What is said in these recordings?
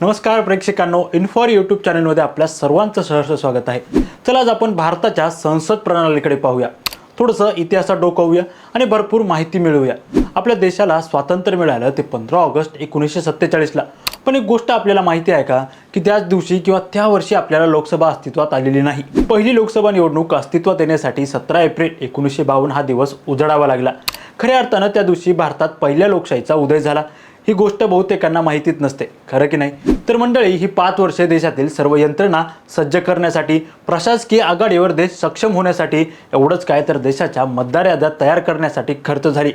नमस्कार प्रेक्षकांनो इन्फॉर यूट्यूब चॅनलमध्ये आपल्या सर्वांचं सहर्ष स्वागत आहे. चला आज आपण भारताच्या संसद प्रणालीकडे पाहूया. थोडंसं इतिहासात डोकवूया आणि भरपूर माहिती मिळवूया. आपल्या देशाला स्वातंत्र्य मिळालं ते पंधरा ऑगस्ट एकोणीसशे सत्तेचाळीसला. पण एक गोष्ट आपल्याला माहिती आहे का की त्याच दिवशी किंवा त्या वर्षी आपल्याला लोकसभा अस्तित्वात आलेली नाही. पहिली लोकसभा निवडणूक अस्तित्वात येण्यासाठी सतरा एप्रिल एकोणीसशे बावन्न हा दिवस उजडावा लागला. खऱ्या अर्थानं त्या दिवशी भारतात पहिल्या लोकशाहीचा उदय झाला. ही गोष्ट बहुतेकांना माहितीच नसते. खरं की नाही? तर मंडळी ही पाच वर्षे देशातील सर्व यंत्रणा सज्ज करण्यासाठी प्रशासकीय आघाडीवर देश सक्षम होण्यासाठी एवढंच काय तर देशाच्या मतदार याद्या तयार करण्यासाठी खर्च झाली.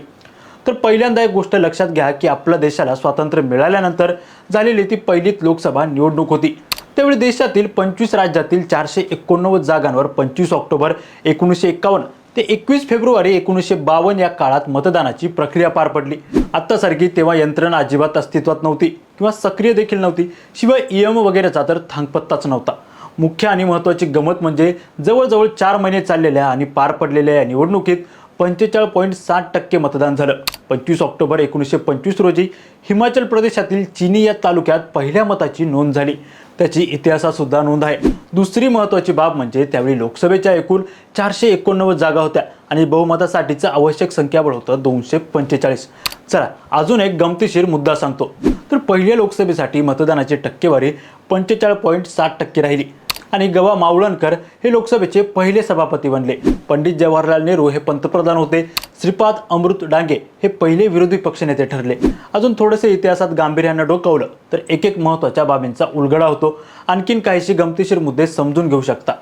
तर पहिल्यांदा एक गोष्ट लक्षात घ्या की आपल्या देशाला स्वातंत्र्य मिळाल्यानंतर झालेली ती पहिलीच लोकसभा निवडणूक होती. त्यावेळी देशातील पंचवीस राज्यातील चारशे एकोणनव्वद जागांवर पंचवीस ऑक्टोबर एकोणीसशे एकावन्न ते एकवीस फेब्रुवारी एकोणीसशे बावन्न या काळात मतदानाची प्रक्रिया पार पडली. आत्तासारखी तेव्हा यंत्रणा अजिबात अस्तित्वात नव्हती किंवा सक्रिय देखील नव्हती शिवाय ई एम वगैरेचा तर थांगपत्ताच नव्हता. मुख्य आणि महत्त्वाची गमत म्हणजे जवळजवळ चार महिने चाललेल्या आणि पार पडलेल्या या निवडणुकीत पंचेचाळीस पॉईंट साठ टक्के मतदान झालं. पंचवीस ऑक्टोबर एकोणीसशे पंचवीस रोजी हिमाचल प्रदेशातील चिनी या तालुक्यात पहिल्या मताची नोंद झाली. त्याची इतिहासात सुद्धा नोंद आहे. दुसरी महत्त्वाची बाब म्हणजे त्यावेळी लोकसभेच्या एकूण चारशे एकोणनव्वद जागा होत्या आणि बहुमतासाठीचं आवश्यक संख्याबळ होतं दोनशे पंचेचाळीस. चला अजून एक गमतीशीर मुद्दा सांगतो. तर पहिल्या लोकसभेसाठी मतदानाची टक्केवारी पंचेचाळीस पॉईंट साठ टक्के राहिली. आणि गवा मावळणकर हे लोकसभेचे पहिले सभापती बनले. पंडित जवाहरलाल नेहरू हे पंतप्रधान होते. श्रीपाद अमृत डांगे हे पहिले विरोधी पक्षनेते ठरले. अजून थोडेसे इतिहासात गांभीर्यानं डोकावलं तर एक एक महत्त्वाच्या बाबींचा उलगडा होतो. आणखीन काहीशी गमतीशीर मुद्दे समजून घेऊ शकता.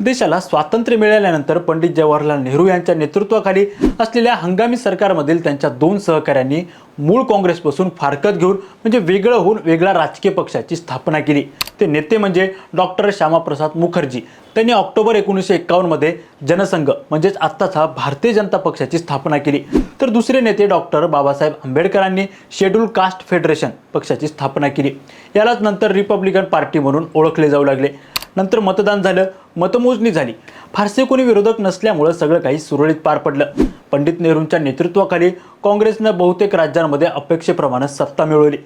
देशाला स्वातंत्र्य मिळाल्यानंतर पंडित जवाहरलाल नेहरू यांच्या नेतृत्वाखाली असलेल्या हंगामी सरकारमधील त्यांच्या दोन सहकाऱ्यांनी मूळ काँग्रेसपासून फारकत घेऊन म्हणजे वेगळं होऊन वेगळ्या राजकीय पक्षाची स्थापना केली. ते नेते म्हणजे डॉक्टर श्यामाप्रसाद मुखर्जी. त्यांनी ऑक्टोबर एकोणीसशे एकावन्नमध्ये जनसंघ म्हणजेच आत्ताचा भारतीय जनता पक्षाची स्थापना केली. तर दुसरे नेते डॉक्टर बाबासाहेब आंबेडकरांनी शेड्यूल कास्ट फेडरेशन पक्षाची स्थापना केली. यालाच नंतर रिपब्लिकन पार्टी म्हणून ओळखले जाऊ लागले. नंतर मतदान झालं मतमोजणी झाली. फारसे कोणी विरोधक नसल्यामुळं सगळं काही सुरळीत पार पडलं. पंडित नेहरूंच्या नेतृत्वाखाली काँग्रेसनं बहुतेक राज्यांमध्ये अपेक्षेप्रमाणे सत्ता मिळवली.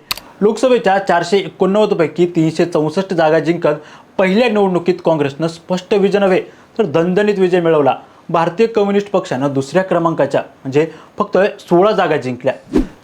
लोकसभेच्या चारशे एकोणनव्वदपैकी तीनशे चौसष्ट जागा जिंकत पहिल्या निवडणुकीत काँग्रेसनं स्पष्ट विजय नव्हे तर दणदणीत विजय मिळवला. भारतीय कम्युनिस्ट पक्षानं दुसऱ्या क्रमांकाच्या म्हणजे फक्त सोळा जागा जिंकल्या.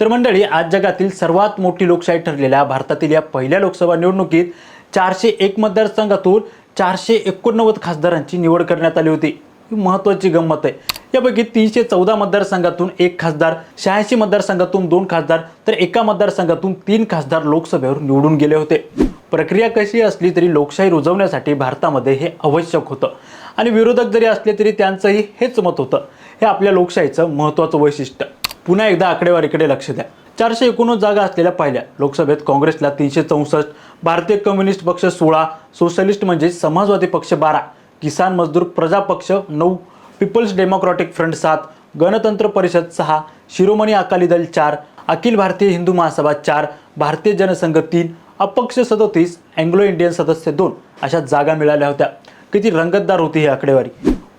तर मंडळी आज जगातील सर्वात मोठी लोकशाही ठरलेल्या भारतातील या पहिल्या लोकसभा निवडणुकीत चारशे एक मतदारसंघातून चारशे एकोणनव्वद खासदारांची निवड करण्यात आली होती. ही महत्त्वाची गंमत आहे. यापैकी तीनशे चौदा मतदारसंघातून एक खासदार शहाऐंशी मतदारसंघातून दोन खासदार तर एका मतदारसंघातून तीन खासदार लोकसभेवर निवडून गेले होते. प्रक्रिया कशी असली तरी लोकशाही रुजवण्यासाठी भारतामध्ये हे आवश्यक होतं. आणि विरोधक जरी असले तरी त्यांचंही हेच मत होतं. हे आपल्या लोकशाहीचं महत्त्वाचं वैशिष्ट्य. पुन्हा एकदा आकडेवारीकडे लक्ष द्या. चारशे एकोणीस जागा असलेल्या पहिल्या. लोकसभेत काँग्रेसला तीनशे चौसष्ट भारतीय कम्युनिस्ट पक्ष सोळा सोशलिस्ट म्हणजे समाजवादी पक्ष बारा किसान मजदूर प्रजा पक्ष नऊ पीपल्स डेमोक्रॅटिक फ्रंट सात गणतंत्र परिषद सहा शिरोमणी अकाली दल चार अखिल भारतीय हिंदू महासभा चार भारतीय जनसंघ तीन अपक्ष सदोतीस अँग्लो इंडियन सदस्य दोन अशा जागा मिळाल्या होत्या. किती रंगतदार होती ही आकडेवारी.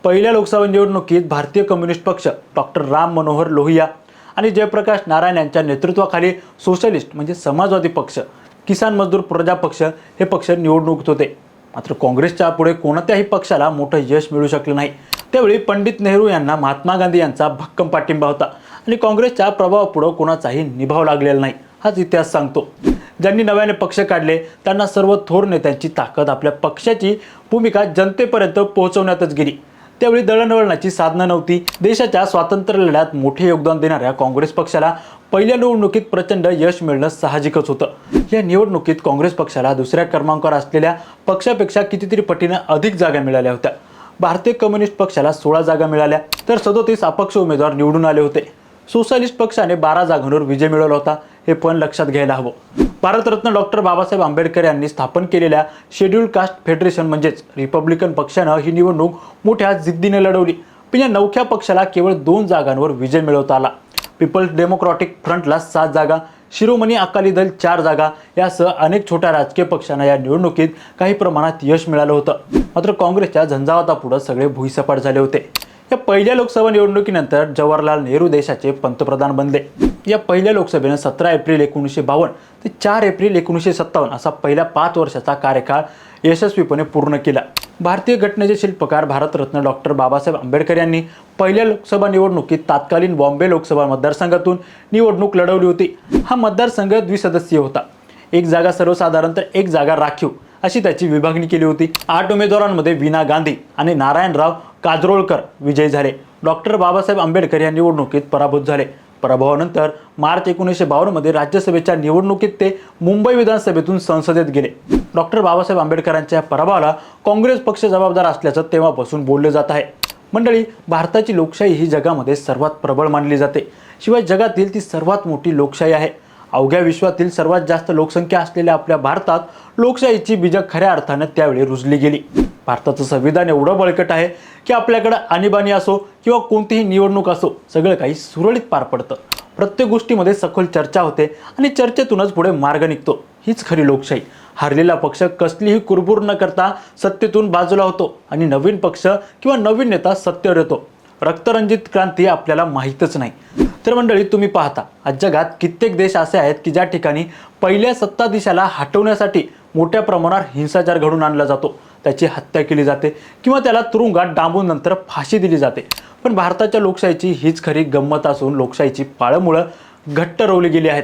पहिल्या लोकसभा निवडणुकीत भारतीय कम्युनिस्ट पक्ष डॉक्टर राम मनोहर लोहिया आणि जयप्रकाश नारायण यांच्या नेतृत्वाखाली सोशलिस्ट म्हणजे समाजवादी पक्ष किसान मजदूर प्रजा पक्ष हे पक्ष निवडणुकीत होते. मात्र काँग्रेसच्या पुढे कोणत्याही पक्षाला मोठं यश मिळू शकलं नाही. त्यावेळी पंडित नेहरू यांना महात्मा गांधी यांचा भक्कम पाठिंबा होता आणि काँग्रेसच्या प्रभावापुढं कोणाचाही निभाव लागलेला नाही हाच इतिहास सांगतो. ज्यांनी नव्याने पक्ष काढले त्यांना सर्व थोर नेत्यांची ताकद आपल्या पक्षाची भूमिका जनतेपर्यंत पोहोचवण्यातच गेली. त्यावेळी दळणवळणाची साधनं नव्हती. देशाच्या स्वातंत्र्य लढ्यात मोठे योगदान देणाऱ्या काँग्रेस पक्षाला पहिल्या निवडणुकीत प्रचंड यश मिळणं साहजिकच होतं. या निवडणुकीत काँग्रेस पक्षाला दुसऱ्या क्रमांकावर असलेल्या पक्षापेक्षा कितीतरी पटीनं अधिक जागा मिळाल्या होत्या. भारतीय कम्युनिस्ट पक्षाला सोळा जागा मिळाल्या तर सदोतीस अपक्ष उमेदवार निवडून आले होते. सोशलिस्ट पक्षाने बारा जागांवर विजय मिळवला होता. हे पण लक्षात घ्यायला हवं. भारतरत्न डॉक्टर बाबासाहेब आंबेडकर यांनी स्थापन केलेल्या शेड्यूल कास्ट फेडरेशन म्हणजेच रिपब्लिकन पक्षानं ही निवडणूक मोठ्या जिद्दीने लढवली. पण या नवख्या पक्षाला केवळ दोन जागांवर विजय मिळवता आला. पीपल्स डेमोक्रॅटिक फ्रंटला सात जागा शिरोमणी अकाली दल चार जागा यासह अनेक छोट्या राजकीय पक्षांना या निवडणुकीत काही प्रमाणात यश मिळालं होतं. मात्र काँग्रेसच्या झंझावातापुढं सगळे भुईसपाट झाले होते. या पहिल्या लोकसभा निवडणुकीनंतर जवाहरलाल नेहरू देशाचे पंतप्रधान बनले. या पहिल्या लोकसभेनं सतरा एप्रिल एकोणीसशे बावन्न ते चार एप्रिल एकोणीसशे सत्तावन्न असा पहिल्या पाच वर्षाचा कार्यकाळ यशस्वीपणे पूर्ण केला. भारतीय घटनेचे शिल्पकार भारतरत्न डॉक्टर बाबासाहेब आंबेडकर यांनी पहिल्या लोकसभा निवडणुकीत तात्कालीन बॉम्बे लोकसभा मतदारसंघातून निवडणूक लढवली होती. हा मतदारसंघ द्विसदस्यीय होता. एक जागा सर्वसाधारण तर एक जागा राखीव अशी त्याची विभागणी केली होती. आठ उमेदवारांमध्ये वीणा गांधी आणि नारायणराव काजरोळकर विजयी झाले. डॉक्टर बाबासाहेब आंबेडकर या निवडणुकीत पराभूत झाले. पराभवानंतर मार्च एकोणीसशे बावन्नमध्ये राज्यसभेच्या निवडणुकीत ते मुंबई विधानसभेतून संसदेत गेले. डॉक्टर बाबासाहेब आंबेडकरांच्या पराभवाला काँग्रेस पक्ष जबाबदार असल्याचं तेव्हापासून बोललं जात आहे. मंडळी भारताची लोकशाही ही जगामध्ये सर्वात प्रबळ मानली जाते. शिवाय जगातील ती सर्वात मोठी लोकशाही आहे. अवघ्या विश्वातील सर्वात जास्त लोकसंख्या असलेल्या आपल्या भारतात लोकशाहीची बीजं खऱ्या अर्थानं त्यावेळी रुजली गेली. भारताचं संविधान एवढं बळकट आहे की आपल्याकडं आणीबाणी असो किंवा कोणतीही निवडणूक असो सगळं काही सुरळीत पार पडतं. प्रत्येक गोष्टीमध्ये सखोल चर्चा होते आणि चर्चेतूनच पुढे मार्ग निघतो. हीच खरी लोकशाही. हरलेला पक्ष कसलीही कुरबुर न करता सत्तेतून बाजूला होतो आणि नवीन पक्ष किंवा नवीन नेता सत्तेवर येतो. रक्तरंजित क्रांती आपल्याला माहीतच नाही. तर मंडळी तुम्ही पाहता आज जगात कित्येक देश असे आहेत की ज्या ठिकाणी पहिल्या सत्ताधीशाला हटवण्यासाठी मोठ्या प्रमाणावर हिंसाचार घडून आणला जातो. त्याची हत्या केली जाते किंवा त्याला तुरुंगात डांबून नंतर फाशी दिली जाते. पण भारताच्या लोकशाहीची हीच खरी गंमत असून लोकशाहीची पाळंमुळं घट्ट रोवली गेली आहेत.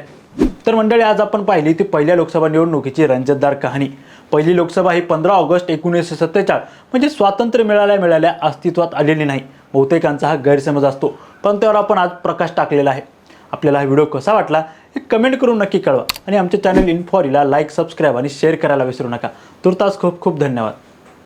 तर मंडळी आज आपण पाहिली ती पहिल्या लोकसभा निवडणुकीची रंजतदार कहाणी. पहिली लोकसभा ही पंधरा ऑगस्ट एकोणीसशे सत्तेचाळीस म्हणजे स्वातंत्र्य मिळाल्या मिळाल्या अस्तित्वात आलेली नाही. बहुतेकांचा हा गैरसमज असतो पण त्यावर आपण आज प्रकाश टाकलेला आहे. आपल्याला हा व्हिडिओ कसा वाटला हे कमेंट करून नक्की कळवा. आणि आमच्या चॅनल इन्फॉरीला लाईक सबस्क्राईब आणि शेअर करायला विसरू नका. तुर्तास खूप खूप धन्यवाद.